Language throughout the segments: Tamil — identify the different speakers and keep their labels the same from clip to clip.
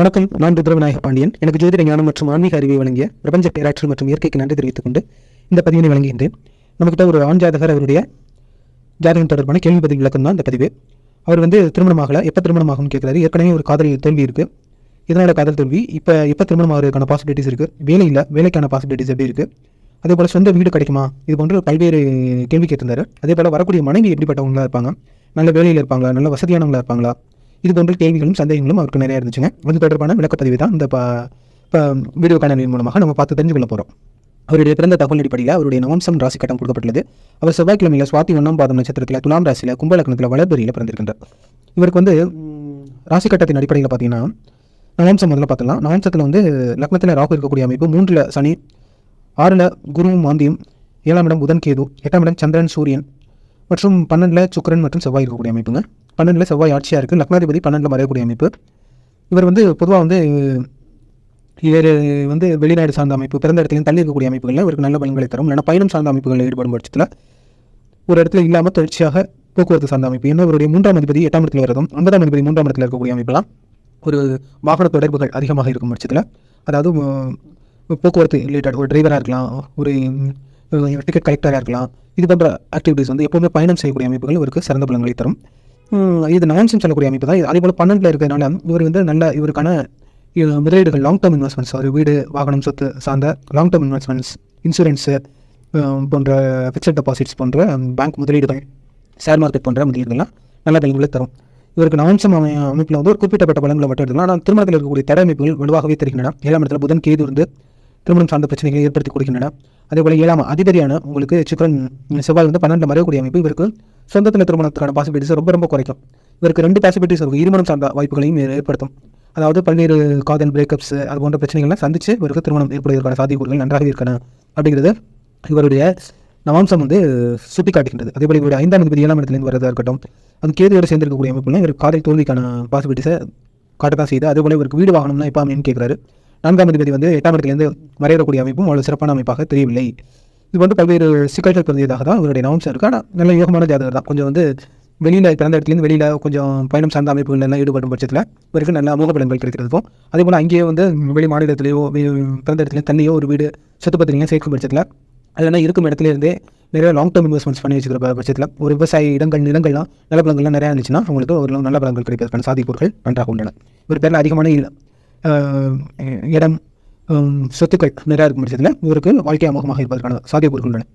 Speaker 1: வணக்கம் நான் ருத்ரவிநாயக பாண்டியன். எனக்கு ஜோதிட ஞானம் மற்றும் ஆன்மீக அறிவை வழங்கிய பிரபஞ்ச பேராற்றல் மற்றும் இயற்கைக்கு நன்றி தெரிவித்துக் கொண்டு இந்த பதிவினை வழங்குகின்றேன். நம்மகிட்ட ஒரு ஆண் ஜாதகர் அவருடைய ஜாதகம் தொடர்பான கேள்வி பதிவு விளக்கம் தான் இந்த பதிவு. அவர் வந்து திருமணமாகல எப்போ திருமணமாகும்னு கேட்குறாரு ஏற்கனவே ஒரு காதல் தோல்வி இருக்குது இதனால் காதல் தோல்வி. இப்போ எப்போ திருமணம் ஆகிறதுக்கான பாசிபிலிட்டிஸ் இருக்குது வேலை இல்லை வேலைக்கான பாசிபிலிட்டிஸ் எப்படி இருக்குது அதே போல் சொந்த வீடு கிடைக்குமா? இது போன்ற பல்வேறு கேள்வி கேட்டிருந்தாரு. அதே போல் வரக்கூடிய மனைவி எப்படிப்பட்டவங்களா இருப்பாங்க? நல்ல வேலையில் இருப்பாங்களா? நல்ல வசதியானவங்களா இருப்பாங்களா? இது போன்ற கேள்விகளும் சந்தேகங்களும் அவருக்கு நிறைய இருந்துச்சுங்க. அது தொடர்பான விளக்கப்பதிவு தான் இந்த இப்போ வீடியோ காணொலியின் மூலமாக நம்ம பார்த்து தெரிஞ்சு கொள்ள போகிறோம் அவருடைய பிறந்த தகவல் அடிப்படையில் அவருடைய நவம்சம் ராசி கட்டம் கொடுக்கப்பட்டுள்ளது. அவர் செவ்வாய்க்கிழமையில் சுவாதி ஒன்றாம் பாதம் நட்சத்திரத்தில் துலாம் ராசியில் கும்பலக்கணத்தில் வளர்பெரியில் பிறந்திருக்கின்றார். இவருக்கு வந்து ராசி கட்டத்தின் அடிப்படையில் பார்த்தீங்கன்னா நவம்சம் முதல்ல பார்த்துக்கலாம் நவம்சத்தில் வந்து லக்னத்தில் ராகு இருக்கக்கூடிய அமைப்பு மூன்றில் சனி ஆறில் குருவும் மாந்தியும் ஏழாம் இடம் புதன் கேது எட்டாம் இடம் சந்திரன் சூரியன் மற்றும் பன்னெண்டில் சுக்கரன் மற்றும் செவ்வாய் இருக்கக்கூடிய அமைப்புங்க. பன்னெண்டில் செவ்வாய் ஆட்சியாக இருக்குது லக்னாதிபதி பன்னெண்டில் மறையக்கூடிய அமைப்பு. இவர் வந்து பொதுவாக வந்து இவர் வந்து வெளிநாடு சார்ந்த அமைப்பு பிறந்த இடத்துலையும் தள்ளி இருக்கக்கூடிய அமைப்புகளில் இவருக்கு நல்ல பயன்களை தரும். இல்லைனா பயணம் சார்ந்த அமைப்புகளில் ஈடுபடும் பட்சத்தில் ஒரு இடத்துல இல்லாமல் தொடர்ச்சியாக போக்குவரத்து சார்ந்த அமைப்பு. ஏன்னா இவருடைய மூன்றாம் அதிபதி எட்டாம் இடத்துல வரதும் ஒன்பதாம் அதிபதி மூன்றாம் இடத்துல இருக்கக்கூடிய அமைப்பெல்லாம் ஒரு வாகன தொடர்புகள் அதிகமாக இருக்கும் பட்சத்தில் அதாவது போக்குவரத்து ரிலேட்டட் ஒரு டிரைவராக இருக்கலாம் ஒரு டிக்கெட் கலெக்டராக இருக்கலாம். இது போன்ற ஆக்டிவிட்டீஸ் வந்து எப்போவுமே பயணம் செய்யக்கூடிய அமைப்புகள் இவருக்கு சிறந்த பலன்களை தரும். இது நான்சம் சொல்லக்கூடிய அமைப்பு தான். அதே போல் பன்னெண்டில் இருக்கிறதுனால இவர் வந்து நல்ல இவருக்கான முதலீடுகள் லாங் டேர்ம் இன்வெஸ்ட்மெண்ட்ஸ் ஒரு வீடு வாகனம் சொத்து சார்ந்த லாங் டேர்ம் இன்வெஸ்ட்மெண்ட்ஸ் இன்சூரன்ஸு போன்ற ஃபிக்ஸட் டெபாசிட்ஸ் போன்ற பேங்க் முதலீடுகள் ஷேர் மார்க்கெட் போன்ற முதலீடுகள்லாம் நல்ல தெளிவுகளை தரும். இவருக்கு நான்சம் அமை அமைப்பில் வந்து ஒரு குறிப்பிட்டப்பட்ட பலன்களை மட்டும் எடுத்துக்கலாம். ஆனால் திருமணத்தில் இருக்கக்கூடிய தடை அமைப்புகள் வலுவாகவே தெரிகின்றன. ஏழாம் இடத்துல புதன் கேது இருந்து திருமணம் சார்ந்த பிரச்சனைகளை ஏற்படுத்தி கொடுக்கின்றன அதே போல் ஏழாம் அதிபதியான உங்களுக்கு சுக்கரன் செவ்வாய் வந்து பன்னெண்டு மறையக்கூடிய அமைப்பு. இவருக்கு சொந்தத்தில் திருமணத்துக்கான பாசிபிலிட்டிஸ் ரொம்ப ரொம்ப குறைக்கும். இவருக்கு ரெண்டு பாசிபிலிட்டிஸ் இருக்கும் இருமணம் சார்ந்த வாய்ப்புகளையும் ஏற்படுத்தும். அதாவது பல்வேறு காதல் பிரேக்கப்ஸ் அது போன்ற பிரச்சனைகள்லாம் சந்தித்து இவருக்கு திருமணம் ஏற்படுவதற்கான சாத்தியக்கூறுகள் நன்றாக இருக்கணும் அப்படிங்கிறது இவருடைய நவாம்சம் வந்து சுட்டி காட்டுகின்றது அதே போல இவருடைய ஐந்தாம் அதிபதி ஏழாம் இடத்துலேருந்து வரதாக இருக்கட்டும் அது கேதுவோடு சேர்ந்திருக்கக்கூடிய அமைப்புலாம் இவருக்கு காதல் தோல்விக்கான பாசிபிலிட்டிஸை காட்டத்தான் செய்யுது. அதே போல இவருக்கு வீடு வாகனம்னா எப்போ அப்படின்னு கேட்குறாரு நான்காம் அதிபதி வந்து எட்டாம் இடத்துலேருந்து மறையக்கூடிய அமைப்பும் அவ்வளோ சிறப்பான அமைப்பாக தெரியவில்லை. இது வந்து பல்வேறு சிக்கல்கள் பிறந்ததாக தான் இவருடைய நவம்சம் இருக்குது ஆனால் நல்ல யோகமான ஜாதகர் தான். கொஞ்சம் வந்து வெளியில் பிறந்த இடத்துலேருந்து வெளியில் கொஞ்சம் பயணம் சார்ந்த அமைப்புகள் எல்லாம் ஈடுபடும் பட்சத்தில் இவருக்கு நல்ல அமோக பலன்கள் கிடைக்கிறதுக்கும் அதே போல் அங்கேயே வந்து வெளி மாநிலத்திலேயோ வெ- பிறந்த இடத்துலையோ தண்ணியோ ஒரு வீடு சொத்து பத்திரிகையும் சேர்க்கும் பட்சத்தில் அதெல்லாம் இருக்கும் இடத்துலேருந்தே நிறைய லாங் டேர்ம் இன்வெஸ்ட்மெண்ட்ஸ் பண்ணி வச்சுக்கிற பட்சத்தில் ஒரு விவசாய இடங்கள் நிலங்கள்லாம் நல்ல நிறையா இருந்துச்சுன்னா அவங்களுக்கு ஒரு நல்ல பலங்கள் கிடைப்பதற்கான சாதிப்பூர்கள் நன்றாக உள்ளன. இவர் பேரில் அதிகமான இடம் சொத்துக்கள் நிறையா இருக்கும் பட்சத்தில் இவருக்கு வாழ்க்கை அமோகமாக இருப்பதற்கான சாத்தியக்கூறுகள் உள்ளன.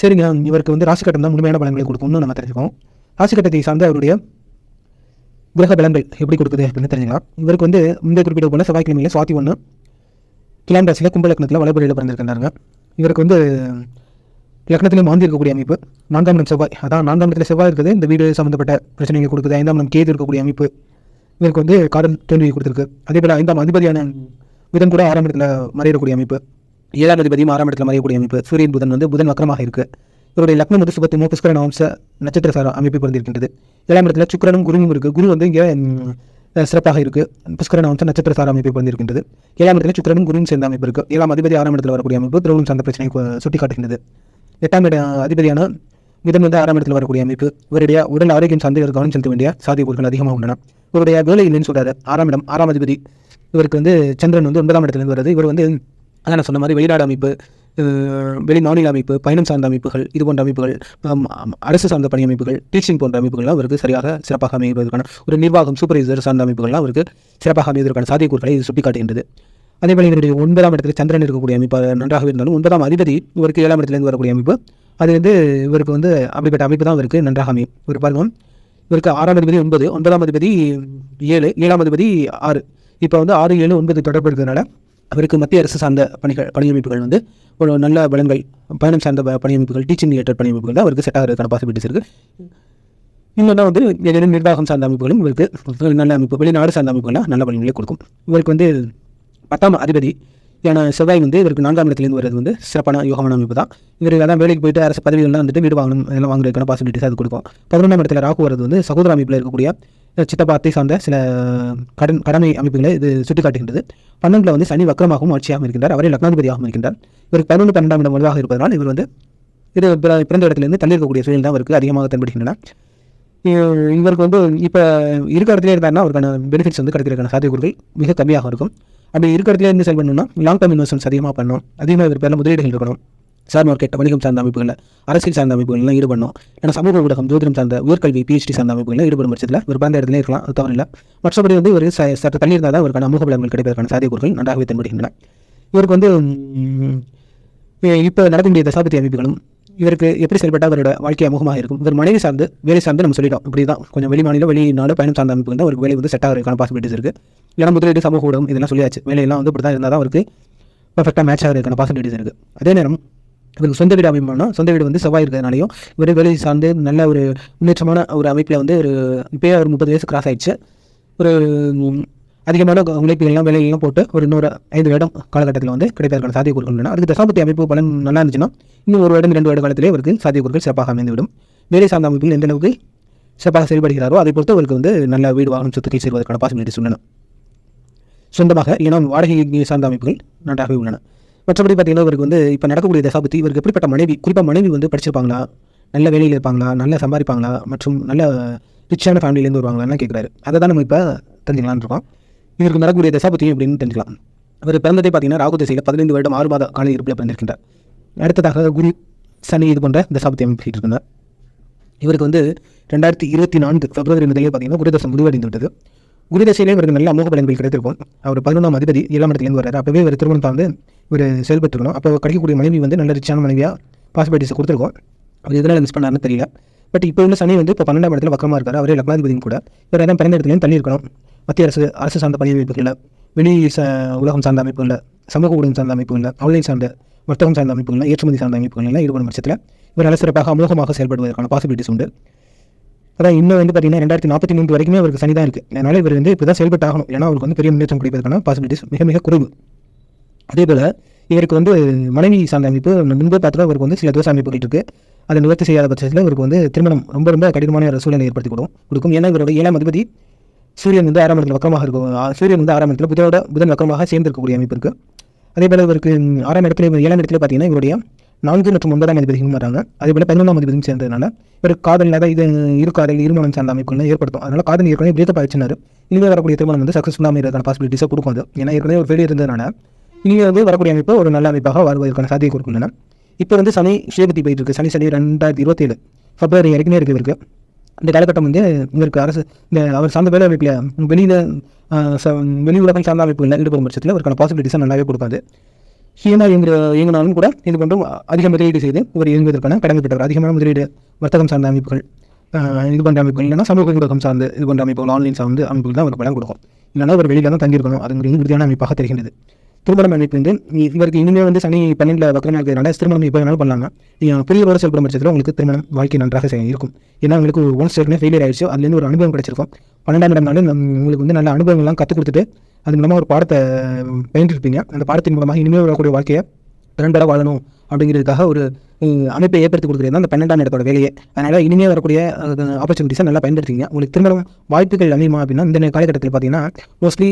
Speaker 1: சரிங்க இவருக்கு வந்து ராசி கட்டம் தான் முழுமையான பலன்களை கொடுக்கும்னு நம்ம தெரிஞ்சுக்கோம் ராசி கட்டத்தை சார்ந்த அவருடைய கிரக பலன்கள் எப்படி கொடுக்குது அப்படின்னு தெரிஞ்சுக்கலாம். இவருக்கு வந்து இந்த குறிப்பிட்ட போல செவ்வாய்க்கிழமையில் சுவாதி ஒன்று கிளாம் ராசியில் கும்பலக்கணத்தில் வளபுரையில் இவருக்கு வந்து லக்னத்திலே மாந்தி இருக்கக்கூடிய அமைப்பு. நான்காம் இடம் செவ்வாய். அதான் நான்காம் இடத்துல செவ்வாய் இருக்குது. இந்த வீடு சம்மந்தப்பட்ட பிரச்சனைகள் கொடுக்குது. ஐந்தாம் இடம் கேது இருக்கக்கூடிய அமைப்பு. இதற்கு வந்து காதல் தோல்வி கொடுத்துருக்கு. அதே போல் ஐந்தாம் அதிபதியான புதன் கூட ஆறாம் இடத்துல மறையக்கூடிய அமைப்பு. ஏழாம் அதிபதியும் ஆறாம் இடத்துல மறையக்கூடிய அமைப்பு. சூரியன் புதன் வந்து புதன் வக்கரமாக இருக்குது இவருடைய லக்னம் வந்து சுபத்தி புஷ்கரன் வம்ச நட்சத்திர சார அமைப்பு பிறந்திருக்கின்றது. ஏழாம் இடத்துல சுக்கிரனும் குருவும் இருக்கு. குரு வந்து இங்கே சிறப்பாக இருக்குது புஷ்கரன் வம்ச நட்சத்திர சார அமைப்பு பிறந்திருக்கின்றது. ஏழாம் இடத்துல சுக்கிரனும் குருவும் சேர்ந்த அமைப்பு இருக்குது ஏழாம் அதிபதி ஆறாம் இடத்துல வரக்கூடிய அமைப்பு திருமணம் சார்ந்த பிரச்சனை சுட்டி காட்டுகின்றது எட்டாம் இட அதிபதியான புதன் வந்து ஆறாம் இடத்தில் வரக்கூடிய அமைப்பு. இவருடைய உடல் ஆரோக்கியம் சார்ந்து கவனம் செலுத்த வேண்டிய சாத்தியக்கூறுகள் அதிகமாக உள்ளன. இவருடைய வேலை இல்லைன்னு சொல்கிறாரு ஆறாம் இடம் ஆறாம் அதிபதி. இவருக்கு வந்து சந்திரன் வந்து ஒன்பதாம் இடத்துலேருந்து வருது இவர் வந்து அதான் நான் சொன்ன மாதிரி வெளிநாடு அமைப்பு வெளி மாநில அமைப்பு பயணம் சார்ந்த அமைப்புகள் இது போன்ற அமைப்புகள் அரசு சார்ந்த பணி அமைப்புகள் டீச்சிங் போன்ற அமைப்புகள்லாம் அவருக்கு சரியாக சிறப்பாக அமைவதற்கான ஒரு நிர்வாகம் சூப்பர்வைசர் சார்ந்த அமைப்புகள்லாம் அவருக்கு சிறப்பாக அமைவதற்கான சாத்தியக்கூறுகளை இது சுட்டிக்காட்டுகின்றது. அதே போல இவருடைய ஒன்பதாம் இடத்துல சந்திரன் இருக்கக்கூடிய அமைப்பு நன்றாக இருந்தாலும் ஒன்பதாம் அதிபதி இவருக்கு ஏழாம் இடத்துலேருந்து வரக்கூடிய அமைப்பு அது வந்து இவருக்கு வந்து அப்படிப்பட்ட அமைப்பு தான் இவருக்கு நன்றாக அமையும். ஒரு பாருங்க இவருக்கு ஆறாம் அதிபதி ஒன்பது ஒன்பதாம் அதிபதி ஏழு ஏழாம் அதிபதி ஆறு. இப்போ வந்து ஆறு ஏழு ஒன்பது தொடர்பு இருக்கிறதுனால அவருக்கு மத்திய அரசு சார்ந்த பணிகள் பணியமைப்புகள் வந்து ஒரு நல்ல பலன்கள் பயணம் சார்ந்த பணியமைப்புகள் டீச்சிங் ரிலேட்டட் பணியமைப்புகள் தான் அவருக்கு செட் ஆகிறதுக்கான பாசிபிலிட்டிஸ் இருக்குது இன்னொன்னா வந்து ஏதேனும் நிர்வாகம் சார்ந்த அமைப்புகளும் இவருக்கு நல்ல அமைப்பு வெளிநாடு சார்ந்த அமைப்புகள்லாம் நல்ல பலன்களை கொடுக்கும். இவருக்கு வந்து பத்தாம் அதிபதி ஏன்னா செவ்வாய் வந்து இவருக்கு நான்காம் இடத்துலேருந்து வர்றது வந்து சிறப்பான யோகமான அமைப்பு தான். இவர் எல்லாம் வேலைக்கு போயிட்டு அரசு பதவிகள்லாம் வந்துட்டு வீடு வாங்கணும் எல்லாம் வாங்குறதுக்கான பாசிபிலிட்டிஸ் அது கொடுக்கும். பதினொன்றாம் இடத்துல ராகு வரது வந்து சகோதர அமைப்பில் இருக்கக்கூடிய சித்தப்பாத்தை சார்ந்த சில கடன் கடமை அமைப்புகளை இது சுட்டிக்காட்டுகின்றது. பன்னெண்டில் வந்து சனி வக்கரமாகவும் ஆட்சியாகவும் இருக்கின்றார். அவரே லக்னாதிபதியாகவும் இருக்கின்றார். இவருக்கு பதினொன்று பன்னெண்டாம் இடம் வலுவாக இருப்பதனால் இவர் வந்து இது பிற- பிறந்த இடத்துலேருந்து தள்ளி இருக்கக்கூடிய சூழல் தான் அவருக்கு அதிகமாக தென்படுகின்றன. இ- இவருக்கு வந்து இப்போ இருக்கிற இடத்துல இருந்தாருன்னா அவருக்கான பெனிஃபிட்ஸ் வந்து கிடைக்கிறதுக்கான சாத்தியக்கூறுகள் மிக கம்மியாக இருக்கும். அப்படி இருக்க இருந்து செயல் பண்ணணும்னா லாங் டேர்ம் இன்வெஸ்ட்மெண்ட்ஸ் அதிகமாக பண்ணணும். அதிகமாக இவர் பேரில் முதலீடுகள் இருக்கணும் ஷேர் மார்க்கெட் வணிகம் சார்ந்த அமைப்புகளில் அரசியல் சார்ந்த அமைப்புகள்லாம் ஈடுபடணும். ஏன்னா சமூக ஊடகம் ஜோதிடம் சார்ந்த உயர்கல்வி பிஹெச்டி சார்ந்த அமைப்புகளில் ஈடுபடும் பட்சத்தில் ஒரு பிறந்த இடத்துல இருக்கலாம் அது தவறில்லை. மற்றபடி வந்து ஒரு ச- சற்று தண்ணி இருந்தால் தான் அவருக்கான அமுக பலன்கள் கிடைப்பதற்கான சாத்தியக்கூறுகள் நன்றாகவே தென்படுகின்றன. இவருக்கு வந்து இப்போ நடக்கக்கூடிய தசாபதி அமைப்புகளும் இவருக்கு எப்படி செயல்பட்டால் அவரோட வாழ்க்கை அமுகமாக இருக்கும். இவர் மனைவி சார்ந்து வேலை சார்ந்து நம்ம சொல்லிட்டோம். இப்படி தான் கொஞ்சம் வெளி மாநிலம் வெளிநாடு பயணம் சார்ந்த அமைப்பு தான் அவருக்கு வேலை வந்து செட் ஆகிறதுக்கான பாசிபிலிட்டிஸ் இருக்குது இடம் முதலீடு சமூக ஊடகம் இதெல்லாம் சொல்லியாச்சு. வேலையெல்லாம் வந்து இப்படி தான் இருந்தால் தான் அவருக்கு பர்ஃபெக்டாக மேட்ச் ஆகிறதுக்கான பாசிபிலிட்டிஸ் இருக்குது அதே நேரம் இவருக்கு சொந்த வீடு அமைப்போம்னா சொந்த வீடு வந்து செவ்வாய் இருக்கிறதுனாலையும் இவர் வேலை சார்ந்து நல்ல ஒரு முன்னேற்றமான ஒரு அமைப்பில் வந்து ஒரு இப்போயே ஒரு முப்பது வயசு கிராஸ் ஆயிடுச்சு. ஒரு அதிகமான உழைப்புகள்லாம் வேலையெல்லாம் போட்டு ஒரு இன்னொரு ஐந்து வருடம் காலகட்டத்தில் வந்து கிடைப்பதற்கான சாத்தியக்கூறுகள் உள்ளன. அதுக்கு தசாபத்தி அமைப்பு பலன் நல்லா இருந்துச்சுன்னா இன்னும் ஒரு வருடம் இரண்டு வருட காலத்திலே அவருக்கு சாத்தியக்கூறுகள் சிறப்பாக அமைந்துவிடும். வேலை சார்ந்த அமைப்பில் எந்த அளவுக்கு சிறப்பாக செயல்படுகிறாரோ அதை பொறுத்து அவருக்கு வந்து நல்ல வீடு வாகனம் சொத்துக்கை சேர்வதற்கான பாசிபிலிட்டிஸ் உள்ளன. சொந்தமாக ஏன்னா வாடகை சார்ந்த அமைப்புகள் நன்றாகவே உள்ளன. மற்றபடி பார்த்தீங்கன்னா இவருக்கு வந்து இப்போ நடக்கக்கூடிய தசாபத்தி இவருக்கு எப்படிப்பட்ட மனைவி குறிப்பாக மனைவி வந்து படிச்சிருப்பாங்களா? நல்ல வேலையில் இருப்பாங்களா? நல்லா சம்பாதிப்பாங்களா? மற்றும் நல்ல ரிச்சான ஃபேமிலியிலேருந்து வருவாங்களான்னு கேட்குறாரு அதை தான் நம்ம இப்போ தெரிஞ்சுக்கலான் இருக்கோம். இவருக்கு நடக்கக்கூடிய தசாபத்தி அப்படின்னு தெரிஞ்சுக்கலாம். அவர் பிறந்ததே பார்த்தீங்கன்னா ராகு திசையில் பதினைந்து வருடம் ஆறு மாத கால இருப்பில் பிறந்திருக்கின்றார். அடுத்ததாக குரு சனி இது போன்ற தசாபத்தி அமைப்பிட்டு இருந்தார் இவருக்கு வந்து ரெண்டாயிரத்தி இருபத்தி நான்கு பிப்ரவரி முதலே பார்த்தீங்கன்னா குருதசம் முடிவடைந்து விட்டது. குருதசையிலே இவருக்கு நல்ல அமோக பலன்கள் கிடைத்திருக்கும். அவர் பதினொன்றாம் அதிபதி ஏழாம் இடத்துலேருந்து வர்றாரு. அப்போவே இவர் திருமணம் வந்து இவர் செயல்பட்டுருக்கணும் அப்போ கிடைக்கக்கூடிய மனைவி வந்து நல்ல ரிச்சான மனைவியாக பாசிபிலிட்டிஸ் கொடுத்துருக்கோம். அவர் எதனால் மிஸ் பண்ணாருன்னு தெரியல. பட் இப்போ உள்ள சனி வந்து இப்போ பன்னெண்டாம் இடத்துல பக்கமாக இருக்காரு. அவரே லக்னாதிபதியும் கூட. இவர் எதாவது பிறந்த இடத்துலையும் தள்ளி இருக்கணும். மத்திய அரசு அரசு சார்ந்த பணி அமைப்புகளில் வெளி ச உலகம் சார்ந்த அமைப்புகளில் சமூக ஊடகம் சார்ந்த அமைப்புகளில் ஆன்லைன் சார்ந்த வர்த்தகம் சார்ந்த அமைப்புகளில் ஏற்றுமதி சார்ந்த அமைப்புகளில் ஈடுபடும் பட்சத்தில் இவர் நல்ல சிறப்பாக அமோகமாக செயல்படுவதற்கான பாசிபிலிட்டிஸ் உண்டு. அதான் இன்னும் வந்து பார்த்தீங்கன்னா ரெண்டாயிரத்தி நாற்பத்தி மூன்று வரைக்குமே அவருக்கு சனி தான் இருக்குது அதனால் இவர் வந்து இப்போ தான் செயல்பட்டு ஆகணும் ஏன்னா அவருக்கு வந்து பெரிய முன்னேற்றம் கிடைப்பதற்கான பாசிபிலிட்டிஸ் மிக மிக குறைவு. அதே போல் இவருக்கு வந்து மனைவி சார்ந்த அமைப்பு முன்பு பார்த்தா இவருக்கு வந்து சில தோசை அமைப்புகள் இருக்குது அதை நிவர்த்தி செய்யாத பட்சத்தில் இவருக்கு வந்து திருமணம் ரொம்ப ரொம்ப கடினமான ஒரு சூழ்நிலை ஏற்படுத்தி கொடுக்கும். கொடுக்கும். ஏன்னா இவருடைய ஏழாம் அதிபதி சூரியன் வந்து ஆறாம் இடத்துல வக்கரமாக இருக்கும். சூரியன் வந்து ஆறாம் இடத்துல புதனோட புதன் வக்கரமாக சேர்ந்து இருக்கக்கூடிய அமைப்பு இருக்குது அதே போல் இவருக்கு ஆறாம் இடத்துல ஏழாம் இடத்துல பார்த்தீங்கன்னா இவருடைய நான்கு மற்றும் ஒன்பதாம் அதிபதிகளும் வராங்க அதே போல் பதினொன்றாம் அதிபதியும் சேர்ந்ததுனால இவர் காதல் இல்லாத இது இரு காதல் இருமணம் சார்ந்த அமைப்புகள் ஏற்படுத்தும். அதனால் காதல் ஏற்கனவே பிரேக்கப் ஆயிடுச்சுனாரு இனிமேல் வரக்கூடிய திருமணம் வந்து சக்ஸஸ்ஃபுல்லாக அமைகிறதுக்கான பாசிபிலிட்டிஸை கொடுக்கும் அது. ஏன்னா ஏற்கனவே ஒரு ஃபெயிலியர் இருந்ததுனால இனிமேல் வந்து வரக்கூடிய அமைப்பு ஒரு நல்ல அமைப்பாக வருவதற்கான சாத்தியை கொடுக்கின்றன இப்போ வந்து சனி சேபத்தி போயிட்டு இருக்கு. சனி சனி ரெண்டாயிரத்தி இருபத்தேழு. பிப்ரவரி வரைக்குமே இருக்கு அந்த இந்த காலகட்டம் வந்து இவருக்கு அரசு இந்த அவர் சார்ந்த வேலை அமைப்பில் வெளியில் வெளி உலகம் சார்ந்த அமைப்புகளில் ஈடுபடும் பட்சத்தில் அவருக்கான பாசிபிலிட்டிஸை நல்லாவே கொடுக்காது ஹீனா இயங்குற இயங்கினாலும் கூட இது போன்றும் அதிக முதலீடு செய்து இவர் இயங்குவதற்கான கடமை பெற்றவர் அதிகமான முதலீடு வர்த்தகம் சார்ந்த அமைப்புகள் இது போன்ற அமைப்புகள் இல்லைன்னா சமூக ஊடகம் சார்ந்து இது போன்ற அமைப்புகள் ஆன்லைன் சார்ந்து அமைப்புகள் தான் அவருக்கு பலம் கொடுக்கும். இல்லைன்னா அவர் வெளியில் தான் தங்கியிருக்கணும். அதுங்கிறது உறுதியான அமைப்பாக தெரிகின்றது. திருமணம் அமைப்பு வந்து இவருக்கு இனிமேல் வந்து சனி பன்னெண்டில் வக்கரமாக இருக்கிறதுனால திருமணம் எப்போ வேணாலும் பண்ணலாங்க. நீங்கள் பெரியவரோட செயல்படும் பட்சத்தில் உங்களுக்கு திருமணம் வாழ்க்கை நன்றாக செய்ய இருக்கும். ஏன்னா உங்களுக்கு ஒன்ஸ் ஏற்கனவே ஃபெயிலியர் ஆயிடுச்சு. அதுலேருந்து ஒரு அனுபவம் கிடைச்சிருக்கும். பன்னெண்டாம் இடம்னாலும் உங்களுக்கு வந்து நல்ல அனுபவங்கள்லாம் கற்றுக் கொடுத்துட்டு அது மூலமாக ஒரு பாடத்தை பயின்றிருப்பீங்க. அந்த பாடத்தின் மூலமாக இனிமேல் வரக்கூடிய வாழ்க்கையை திறன்பட வாழணும். அப்படிங்கிறதுக்காக ஒரு அமைப்பை ஏற்படுத்தி கொடுக்குறது தான் அந்த பன்னெண்டாம் இடத்தோட வேலையை. அதனால் இனிமேல் வரக்கூடிய ஆப்பர்ச்சுனிட்டிஸை நல்லா பயன்படுத்திங்க உங்களுக்கு திரும்ப வாய்ப்புகள் அதிகமாக அப்படின்னா இந்த காலகட்டத்தில் பார்த்தீங்கன்னா மோஸ்ட்லி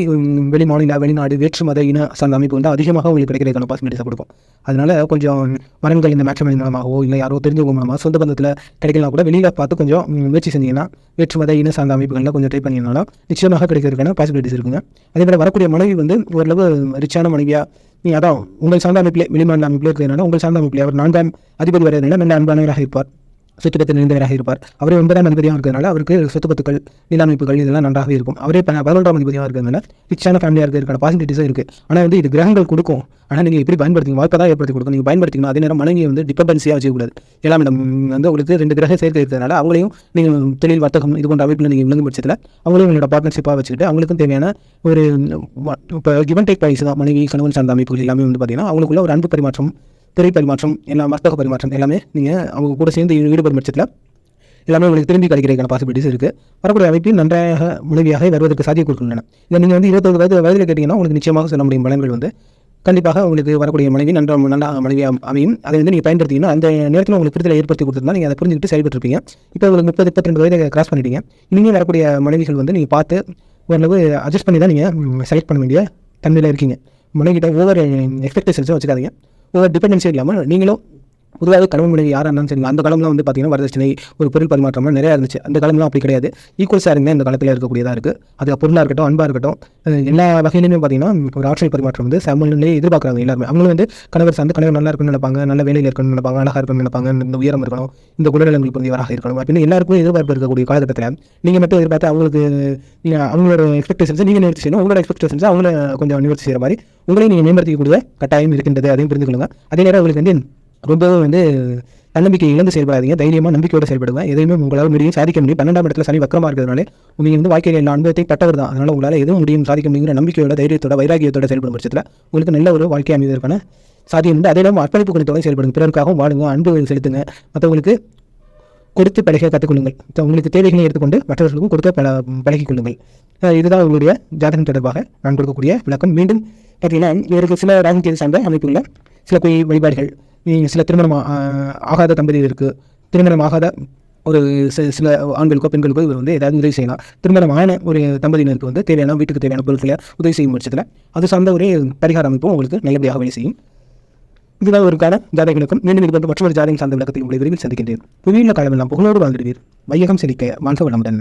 Speaker 1: வெளி மாநில வெளிநாடு வேற்று மத இன சார்ந்த அமைப்பு வந்து அதிகமாக உங்களுக்கு கிடைக்கிறதுக்கான ஆப்பர்ச்சுனிட்டிஸை கொடுக்கும். அதனால கொஞ்சம் வரன்கள் இந்த மேட்ச்மணி மூலமாகவோ இல்லை யாரோ தெரிஞ்சவங்க மூலமாக சொந்த பந்தத்தில் கிடைக்கலாம் கூட வெளியில் பார்த்து கொஞ்சம் முயற்சி செஞ்சீங்கன்னா வேற்று மத இன சார்ந்த அமைப்புகளில் கொஞ்சம் ட்ரை பண்ணிங்கனாலும் நிச்சயமாக கிடைக்கிறதுக்கான பாசிபிலிட்டிஸ் இருக்குங்க. அதே போல் வரக்கூடிய மனைவி வந்து ஓரளவு ரிச்சான மனைவியாக நீ அதான் உங்கள் சார்ந்த அமைப்பிலே வெளிமாநில அமைப்பிலே இருக்கிறதுனால உங்கள் சார்ந்த அமைப்பிலே அவர் நான்காம் அதிபதி வரதுனால நல்ல அன்பானவராக இருப்பார். சொத்து பத்து நிறைந்தவராக இருப்பார். அவரே ஒன்பதாம் அதிபதியாக இருக்கிறதுனால அவருக்கு சொத்து பத்துக்கள் நில அமைப்புகள் இதெல்லாம் நன்றாக இருக்கும். அவரே ப- பதினொன்றாம் அதிபதியாக இருக்கிறதுனால ரிச்சான ஃபேமிலியாக இருக்கிறதுக்கான பாசிபிலிட்டிஸாக இருக்குது ஆனால் வந்து இது கிரகங்கள் கொடுக்கும். ஆனால் நீங்கள் எப்படி பயன்படுத்தி வாய்ப்பை தான் ஏற்படுத்தி கொடுக்கும் நீங்கள் பயன்படுத்திக்கணும். அதே நேரம் மனைவியை வந்து டிபெண்டன்சியாக வச்சுக்கூடாது ஏழாம் இடம் வந்து உங்களுக்கு ரெண்டு கிரக சேர்க்கை இருக்கிறதுனால அவங்களையும் நீங்கள் தொழில் வர்த்தகம் இது போன்ற அமைப்பில் நீங்கள் விளங்கும் பட்சத்தில் அவங்களையும் உங்களோட பார்ட்னர்ஷிப்பாக வச்சுக்கிட்டு அவங்களுக்கும் தேவையான ஒரு இப்போ கிவன் டேக் பைஸ் தான். மனைவி கணவன் சார்ந்த அமைப்புகள் எல்லாமே வந்து பார்த்தீங்கன்னா அவங்களுக்குள்ள ஒரு அன்பு பரிமாற்றம் திரை பரிமாற்றம் எல்லாம் வர்த்தக பரிமாற்றம் எல்லாமே நீங்கள் அவங்க கூட சேர்ந்து ஈடுபடும் பட்சத்தில் எல்லாமே உங்களுக்கு திரும்பி கிடைக்கிறதுக்கான பாசிபிலிட்டிஸ் இருக்குது வரக்கூடிய அமைப்பில் நன்றாக உதவியாக வருவதற்கு சாத்தியம் கொடுக்கின்றன இதை நீங்கள் வந்து இருபத்தொரு வயது வயதில் கேட்டிங்கன்னா உங்களுக்கு நிச்சயமாக சொல்ல முடியும். பலன்கள் வந்து கண்டிப்பாக உங்களுக்கு வரக்கூடிய மனைவி நன்ற நல்ல மனைவியாக அமையும். அதை வந்து நீங்கள் பயன்படுத்திங்கன்னா அந்த நேரத்தில் உங்களுக்கு புரிதலை ஏற்படுத்தி கொடுத்துருந்தா நீங்கள் அதை புரிஞ்சுக்கிட்டு செயல்பட்டுருப்பீங்க. இப்போ உங்களுக்கு முப்பது முப்பத்தி ரெண்டு வயதை கிராஸ் பண்ணிட்டீங்க. இனிமேல் வரக்கூடிய மனைவிகள் வந்து நீங்கள் பார்த்து ஓரளவு அட்ஜஸ்ட் பண்ணி தான் நீங்கள் செலக்ட் பண்ண வேண்டிய தன்மையில் இருக்கீங்க. மனைவிட்ட ஓவர் எக்ஸ்பெக்டேஷன்ஸும் வச்சுக்காதீங்க. டிபெண்டன்சி இல்லாமல் நீங்களும் பொதுவாக கணவன் மனைவி யாராக இருந்தாலும் சரி அந்த காலம்லாம் வந்து பார்த்தீங்கன்னா வரதட்சணை ஒரு பொருள் பரிமாற்றம்லாம் நிறையா இருந்துச்சு. அந்த காலம்லாம் அப்படி கிடையாது. ஈக்குவல் ஷேரிங் தான் இந்த காலத்தில் இருக்கக்கூடியதாக இருக்குது அது பொருளாக இருக்கட்டும் அன்பாக இருக்கட்டும் எல்லா வகையிலுமே பார்த்தீங்கன்னா ஒரு ஆற்றல் பரிமாற்றம் வந்து சமநிலையை எதிர்பார்க்குறாங்க எல்லாருமே. அவங்களும் வந்து கணவர் சார்ந்து கணவர் நல்லா இருக்கணும்னு நினைப்பாங்க நல்ல வேலையில் இருக்கணும்னு நினைப்பாங்க அழகாக இருக்கணும்னு நினைப்பாங்க இந்த உயரம் இருக்கணும் இந்த குணநலங்கள் புரிந்தவராக இருக்கணும். அப்படின்னு எல்லாருக்கும் எதிர்பார்ப்பு இருக்கக்கூடிய காலகட்டத்தில் நீங்கள் மட்டும் எதிர்பார்த்து அவங்களுக்கு நீங்கள் அவங்களோட எக்ஸ்பெக்டேஷன்ஸை நீங்கள் நிவர்த்தி செய்யணும். உங்களோட எக்ஸ்பெக்டேஷன்ஸை அவங்கள கொஞ்சம் நிவர்த்தி செய்கிற மாதிரி உங்களையும் நீங்கள் மேம்படுத்திக்கூடிய கட்டாயம் இருக்கின்றது அதையும் புரிந்துக்கொள்ளுங்க அதே நேரம் அவங்களுக்கு வந்து ரொம்பவே வந்து தன்னம்பிக்கை இழந்து செயல்படாதீங்க தைரியமாக நம்பிக்கையோட செயல்படுங்க. எதையுமே உங்களால் முடியும் சாதிக்க முடியும். பன்னெண்டாம் இடத்துல சனி வக்கரமாக இருக்கிறதுனால நீங்கள் வந்து வாழ்க்கையில் எல்லா அனுபவத்தை பட்டவர் தான். அதனால் உங்களால் எதுவும் முடியும் சாதிக்க முடியுங்கிற நம்பிக்கையோட தைரியத்தோட வைராகியத்தோட செயல்படும் பட்சத்தில் உங்களுக்கு நல்ல ஒரு வாழ்க்கை அமைவதற்கான சாத்தியம் உண்டு. அதே இல்லாமல் அர்ப்பணிப்பு குணத்தோட செயல்படுங்க. பிறருக்காகவும் வாழுங்க அன்பு செலுத்துங்க. மற்றவங்களுக்கு கொடுத்து பழக கற்றுக்கொள்ளுங்கள் உங்களுக்கு தேவைகளை எடுத்துக்கொண்டு மற்றவர்களுக்கும் கொடுக்க பல பழகிக் கொள்ளுங்கள். இதுதான் உங்களுடைய ஜாதகம் தொடர்பாக நான் கொடுக்கக்கூடிய விளக்கம். மீண்டும் பார்த்தீங்கன்னா இவருக்கு சில ராஜ்யத்தை சார்ந்த அமைப்புகளில் சில போய் வழிபாடுகள் சில திருமணம் ஆகாத தம்பதிகள் இருக்குது திருமணம் ஆகாத ஒரு சில ஆண்களுக்கோ பெண்களுக்கோ இவர் வந்து ஏதாவது உதவி செய்யலாம். திருமணமான ஒரு தம்பதியினருக்கு வந்து தேவையான வீட்டுக்கு தேவையான பொருட்களை உதவி செய்யும் பட்சத்தில் அது சார்ந்த ஒரு பரிகார அமைப்பும் உங்களுக்கு நல்லபடியாக வேலை செய்யும். இதுதான் ஒருக்கான ஜாதக விளக்கம். மீண்டும் இது வந்து மற்றொரு ஜாதகம் சார்ந்த விளக்கத்தை உங்களை விரைவில் சந்திக்கின்றேன். புவியுள்ள காலமெல்லாம் புகழோடு வாழ்ந்துடுவீர். வையகம் செழிக்க வாழ்க வளமுடன்